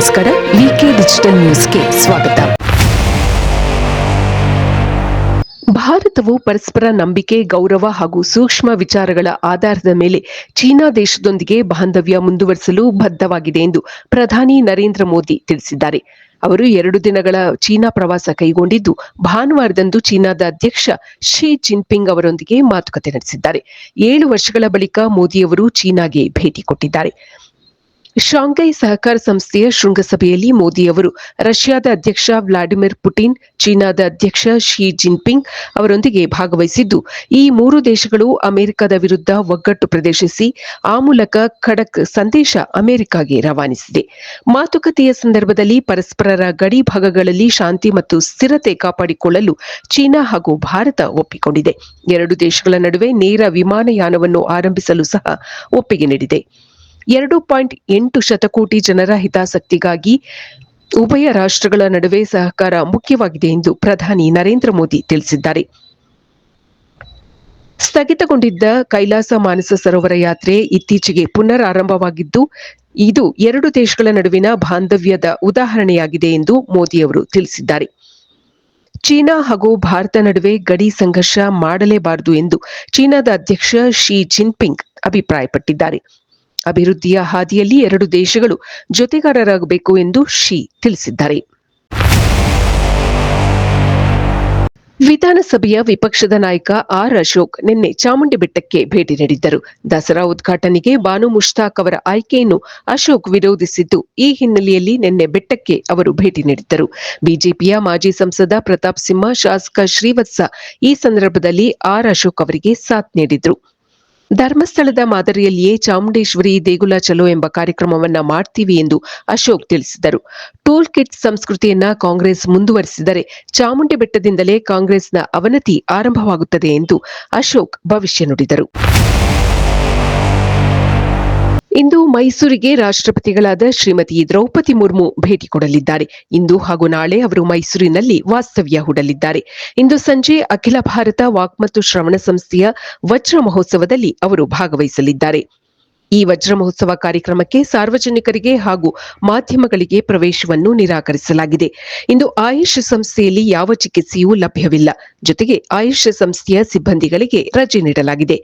ನಮಸ್ಕಾರ ವಿಕೆ ಡಿಜಿಟಲ್ ನ್ಯೂಸ್ಗೆ ಸ್ವಾಗತ. ಭಾರತವು ಪರಸ್ಪರ ನಂಬಿಕೆ, ಗೌರವ ಹಾಗೂ ಸೂಕ್ಷ್ಮ ವಿಚಾರಗಳ ಆಧಾರದ ಮೇಲೆ ಚೀನಾ ದೇಶದೊಂದಿಗೆ ಬಾಂಧವ್ಯ ಮುಂದುವರಿಸಲು ಬದ್ಧವಾಗಿದೆ ಎಂದು ಪ್ರಧಾನಿ ನರೇಂದ್ರ ಮೋದಿ ತಿಳಿಸಿದ್ದಾರೆ. ಅವರು ಎರಡು ದಿನಗಳ ಚೀನಾ ಪ್ರವಾಸ ಕೈಗೊಂಡಿದ್ದು, ಭಾನುವಾರದಂದು ಚೀನಾದ ಅಧ್ಯಕ್ಷ ಶಿ ಜಿನ್ಪಿಂಗ್ ಅವರೊಂದಿಗೆ ಮಾತುಕತೆ ನಡೆಸಿದ್ದಾರೆ. ಏಳು ವರ್ಷಗಳ ಬಳಿಕ ಮೋದಿಯವರು ಚೀನಾಗೆ ಭೇಟಿ ಕೊಟ್ಟಿದ್ದಾರೆ. ಶಾಂಘೈ ಸಹಕಾರ ಸಂಸ್ಥೆಯ ಶೃಂಗಸಭೆಯಲ್ಲಿ ಮೋದಿ ಅವರು, ರಷ್ಯಾದ ಅಧ್ಯಕ್ಷ ವ್ಲಾಡಿಮಿರ್ ಪುಟಿನ್, ಚೀನಾದ ಅಧ್ಯಕ್ಷ ಶಿ ಜಿನ್ಪಿಂಗ್ ಅವರೊಂದಿಗೆ ಭಾಗವಹಿಸಿದ್ದು, ಈ ಮೂರು ದೇಶಗಳು ಅಮೆರಿಕದ ವಿರುದ್ಧ ಒಗ್ಗಟ್ಟು ಪ್ರದರ್ಶಿಸಿ, ಆ ಮೂಲಕ ಖಡಕ್ ಸಂದೇಶ ಅಮೆರಿಕಾಗೆ ರವಾನಿಸಿದೆ. ಮಾತುಕತೆಯ ಸಂದರ್ಭದಲ್ಲಿ ಪರಸ್ಪರರ ಗಡಿ ಭಾಗಗಳಲ್ಲಿ ಶಾಂತಿ ಮತ್ತು ಸ್ಥಿರತೆ ಕಾಪಾಡಿಕೊಳ್ಳಲು ಚೀನಾ ಹಾಗೂ ಭಾರತ ಒಪ್ಪಿಕೊಂಡಿದೆ. ಎರಡು ದೇಶಗಳ ನಡುವೆ ನೇರ ವಿಮಾನಯಾನವನ್ನು ಆರಂಭಿಸಲು ಸಹ ಒಪ್ಪಿಗೆ ನೀಡಿದೆ. ಎರಡು ಪಾಯಿಂಟ್ ಎಂಟು ಶತಕೋಟಿ ಜನರ ಹಿತಾಸಕ್ತಿಗಾಗಿ ಉಭಯ ರಾಷ್ಟ್ರಗಳ ನಡುವೆ ಸಹಕಾರ ಮುಖ್ಯವಾಗಿದೆ ಎಂದು ಪ್ರಧಾನಿ ನರೇಂದ್ರ ಮೋದಿ ತಿಳಿಸಿದ್ದಾರೆ. ಸ್ಥಗಿತಗೊಂಡಿದ್ದ ಕೈಲಾಸ ಮಾನಸ ಸರೋವರ ಯಾತ್ರೆ ಇತ್ತೀಚೆಗೆ ಪುನರ್ ಆರಂಭವಾಗಿದ್ದು ಇದು ಎರಡು ದೇಶಗಳ ನಡುವಿನ ಬಾಂಧವ್ಯದ ಉದಾಹರಣೆಯಾಗಿದೆ ಎಂದು ಮೋದಿಯವರು ತಿಳಿಸಿದ್ದಾರೆ. ಚೀನಾ ಹಾಗೂ ಭಾರತ ನಡುವೆ ಗಡಿ ಸಂಘರ್ಷ ಮಾಡಲೇಬಾರದು ಎಂದು ಚೀನಾದ ಅಧ್ಯಕ್ಷ ಶಿ ಜಿನ್ಪಿಂಗ್ ಅಭಿಪ್ರಾಯಪಟ್ಟಿದ್ದಾರೆ. ಅಭಿವೃದ್ಧಿಯ ಹಾದಿಯಲ್ಲಿ ಎರಡು ದೇಶಗಳು ಜೊತೆಗಾರರಾಗಬೇಕು ಎಂದು ಶಿ ತಿಳಿಸಿದ್ದಾರೆ. ವಿಧಾನಸಭೆಯ ವಿಪಕ್ಷದ ನಾಯಕ ಆರ್ ಅಶೋಕ್ ನಿನ್ನೆ ಚಾಮುಂಡಿ ಬೆಟ್ಟಕ್ಕೆ ಭೇಟಿ ನೀಡಿದ್ದರು. ದಸರಾ ಉದ್ಘಾಟನೆಗೆ ಬಾನು ಮುಷ್ತಾಕ್ ಅವರ ಆಯ್ಕೆಯನ್ನು ಅಶೋಕ್ ವಿರೋಧಿಸಿದ್ದು, ಈ ಹಿನ್ನೆಲೆಯಲ್ಲಿ ನಿನ್ನೆ ಬೆಟ್ಟಕ್ಕೆ ಅವರು ಭೇಟಿ ನೀಡಿದ್ದರು. ಬಿಜೆಪಿಯ ಮಾಜಿ ಸಂಸದ ಪ್ರತಾಪ್ ಸಿಂಹ, ಶಾಸಕ ಶ್ರೀವತ್ಸ ಈ ಸಂದರ್ಭದಲ್ಲಿ ಆರ್ ಅಶೋಕ್ ಅವರಿಗೆ ಸಾಥ್ ನೀಡಿದ್ರು. ಧರ್ಮಸ್ಥಳದ ಮಾದರಿಯಲ್ಲಿಯೇ ಚಾಮುಂಡೇಶ್ವರಿ ದೇಗುಲ ಚಲೋ ಎಂಬ ಕಾರ್ಯಕ್ರಮವನ್ನ ಮಾಡ್ತೀವಿ ಎಂದು ಅಶೋಕ್ ತಿಳಿಸಿದರು. ಟೋಲ್ ಕಿಟ್ ಸಂಸ್ಕೃತಿಯನ್ನ ಕಾಂಗ್ರೆಸ್ ಮುಂದುವರಿಸಿದರೆ ಚಾಮುಂಡಿ ಬೆಟ್ಟದಿಂದಲೇ ಕಾಂಗ್ರೆಸ್ನ ಅವನತಿ ಆರಂಭವಾಗುತ್ತದೆ ಎಂದು ಅಶೋಕ್ ಭವಿಷ್ಯ ನುಡಿದರು. ಇಂದು ಮೈಸೂರಿಗೆ ರಾಷ್ಟ್ರಪತಿಗಳಾದ ಶ್ರೀಮತಿ ದ್ರೌಪದಿ ಮುರ್ಮು ಭೇಟಿ ಕೊಡಲಿದ್ದಾರೆ. ಇಂದು ಹಾಗೂ ನಾಳೆ ಅವರು ಮೈಸೂರಿನಲ್ಲಿ ವಾಸ್ತವ್ಯ ಹೂಡಲಿದ್ದಾರೆ. ಇಂದು ಸಂಜೆ ಅಖಿಲ ಭಾರತ ವಾಕ್ ಮತ್ತು ಶ್ರವಣ ಸಂಸ್ಥೆಯ ವಜ್ರ ಮಹೋತ್ಸವದಲ್ಲಿ ಅವರು ಭಾಗವಹಿಸಲಿದ್ದಾರೆ. ಈ ವಜ್ರ ಮಹೋತ್ಸವ ಕಾರ್ಯಕ್ರಮಕ್ಕೆ ಸಾರ್ವಜನಿಕರಿಗೆ ಹಾಗೂ ಮಾಧ್ಯಮಗಳಿಗೆ ಪ್ರವೇಶವನ್ನು ನಿರಾಕರಿಸಲಾಗಿದೆ. ಇಂದು ಆಯುಷ್ ಸಂಸ್ಥೆಯಲ್ಲಿ ಯಾವ ಚಿಕಿತ್ಸೆಯೂ ಲಭ್ಯವಿಲ್ಲ. ಜೊತೆಗೆ ಆಯುಷ್ ಸಂಸ್ಥೆಯ ಸಿಬ್ಬಂದಿಗಳಿಗೆ ರಜೆ ನೀಡಲಾಗಿದೆ.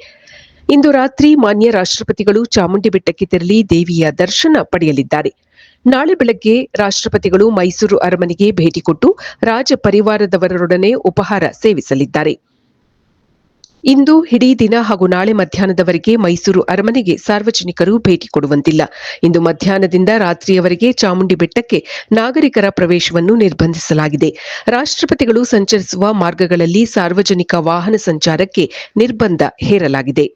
ಇಂದು ರಾತ್ರಿ ಮಾನ್ಯ ರಾಷ್ಟ್ರಪತಿಗಳು ಚಾಮುಂಡಿ ಬೆಟ್ಟಕ್ಕೆ ತೆರಳಿ ದೇವಿಯ ದರ್ಶನ ಪಡೆಯಲಿದ್ದಾರೆ. ನಾಳೆ ಬೆಳಗ್ಗೆ ರಾಷ್ಟ್ರಪತಿಗಳು ಮೈಸೂರು ಅರಮನೆಗೆ ಭೇಟಿ ಕೊಟ್ಟು ರಾಜ ಪರಿವಾರದವರೊಡನೆ ಉಪಹಾರ ಸೇವಿಸಲಿದ್ದಾರೆ. ಇಂದು ಇಡೀ ದಿನ ಹಾಗೂ ನಾಳೆ ಮಧ್ಯಾಹ್ನದವರೆಗೆ ಮೈಸೂರು ಅರಮನೆಗೆ ಸಾರ್ವಜನಿಕರು ಭೇಟಿ ಕೊಡುವಂತಿಲ್ಲ. ಇಂದು ಮಧ್ಯಾಹ್ನದಿಂದ ರಾತ್ರಿಯವರೆಗೆ ಚಾಮುಂಡಿ ಬೆಟ್ಟಕ್ಕೆ ನಾಗರಿಕರ ಪ್ರವೇಶವನ್ನು ನಿರ್ಬಂಧಿಸಲಾಗಿದೆ. ರಾಷ್ಟ್ರಪತಿಗಳು ಸಂಚರಿಸುವ ಮಾರ್ಗಗಳಲ್ಲಿ ಸಾರ್ವಜನಿಕ ವಾಹನ ಸಂಚಾರಕ್ಕೆ ನಿರ್ಬಂಧ ಹೇರಲಾಗಿದೆ.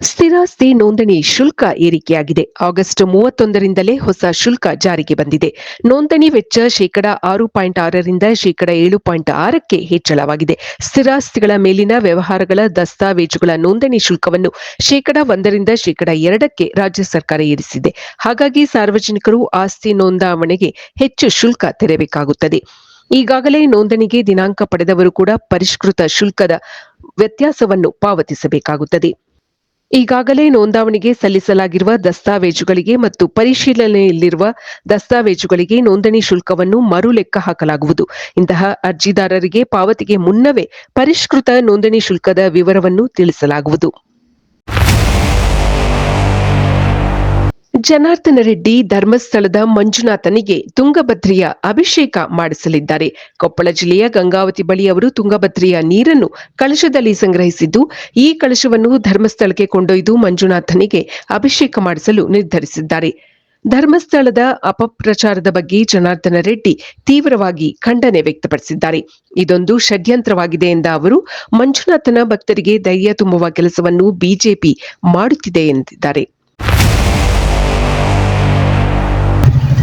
ಸ್ಥಿರಾಸ್ತಿ ನೋಂದಣಿ ಶುಲ್ಕ ಏರಿಕೆಯಾಗಿದೆ. ಆಗಸ್ಟ್ ಮೂವತ್ತೊಂದರಿಂದಲೇ ಹೊಸ ಶುಲ್ಕ ಜಾರಿಗೆ ಬಂದಿದೆ. ನೋಂದಣಿ ವೆಚ್ಚ ಶೇಕಡ ಆರು ಪಾಯಿಂಟ್ ಆರರಿಂದ ಶೇಕಡ ಏಳು ಪಾಯಿಂಟ್ ಆರಕ್ಕೆ ಹೆಚ್ಚಳವಾಗಿದೆ. ಸ್ಥಿರಾಸ್ತಿಗಳ ಮೇಲಿನ ವ್ಯವಹಾರಗಳ ದಸ್ತಾವೇಜುಗಳ ನೋಂದಣಿ ಶುಲ್ಕವನ್ನು ಶೇಕಡ ಒಂದರಿಂದ ಶೇಕಡ ಎರಡಕ್ಕೆ ರಾಜ್ಯ ಸರ್ಕಾರ ಏರಿಸಿದೆ. ಹಾಗಾಗಿ ಸಾರ್ವಜನಿಕರು ಆಸ್ತಿ ನೋಂದಾವಣೆಗೆ ಹೆಚ್ಚು ಶುಲ್ಕ ತೆರಬೇಕಾಗುತ್ತದೆ. ಈಗಾಗಲೇ ನೋಂದಣಿಗೆ ದಿನಾಂಕ ಪಡೆದವರು ಕೂಡ ಪರಿಷ್ಕೃತ ಶುಲ್ಕದ ವ್ಯತ್ಯಾಸವನ್ನು ಪಾವತಿಸಬೇಕಾಗುತ್ತದೆ. ಈಗಾಗಲೇ ನೋಂದಾವಣಿಗೆ ಸಲ್ಲಿಸಲಾಗಿರುವ ದಸ್ತಾವೇಜುಗಳಿಗೆ ಮತ್ತು ಪರಿಶೀಲನೆಯಲ್ಲಿರುವ ದಸ್ತಾವೇಜುಗಳಿಗೆ ನೋಂದಣಿ ಶುಲ್ಕವನ್ನು ಮರು ಲೆಕ್ಕ ಹಾಕಲಾಗುವುದು. ಇಂತಹ ಅರ್ಜಿದಾರರಿಗೆ ಪಾವತಿಗೆ ಮುನ್ನವೇ ಪರಿಷ್ಕೃತ ನೋಂದಣಿ ಶುಲ್ಕದ ವಿವರವನ್ನು ತಿಳಿಸಲಾಗುವುದು. ಜನಾರ್ದನ ರೆಡ್ಡಿ ಧರ್ಮಸ್ಥಳದ ಮಂಜುನಾಥನಿಗೆ ತುಂಗಭದ್ರೆಯ ಅಭಿಷೇಕ ಮಾಡಿಸಲಿದ್ದಾರೆ. ಕೊಪ್ಪಳ ಜಿಲ್ಲೆಯ ಗಂಗಾವತಿ ಬಳಿ ಅವರು ತುಂಗಭದ್ರೆಯ ನೀರನ್ನು ಕಳಶದಲ್ಲಿ ಸಂಗ್ರಹಿಸಿದ್ದು, ಈ ಕಳಶವನ್ನು ಧರ್ಮಸ್ಥಳಕ್ಕೆ ಕೊಂಡೊಯ್ದು ಮಂಜುನಾಥನಿಗೆ ಅಭಿಷೇಕ ಮಾಡಿಸಲು ನಿರ್ಧರಿಸಿದ್ದಾರೆ. ಧರ್ಮಸ್ಥಳದ ಅಪಪ್ರಚಾರದ ಬಗ್ಗೆ ಜನಾರ್ದನ ರೆಡ್ಡಿ ತೀವ್ರವಾಗಿ ಖಂಡನೆ ವ್ಯಕ್ತಪಡಿಸಿದ್ದಾರೆ. ಇದೊಂದು ಷಡ್ಯಂತ್ರವಾಗಿದೆ ಎಂದ ಅವರು, ಮಂಜುನಾಥನ ಭಕ್ತರಿಗೆ ಧೈರ್ಯ ತುಂಬುವ ಕೆಲಸವನ್ನು ಬಿಜೆಪಿ ಮಾಡುತ್ತಿದೆ ಎಂದಿದ್ದಾರೆ.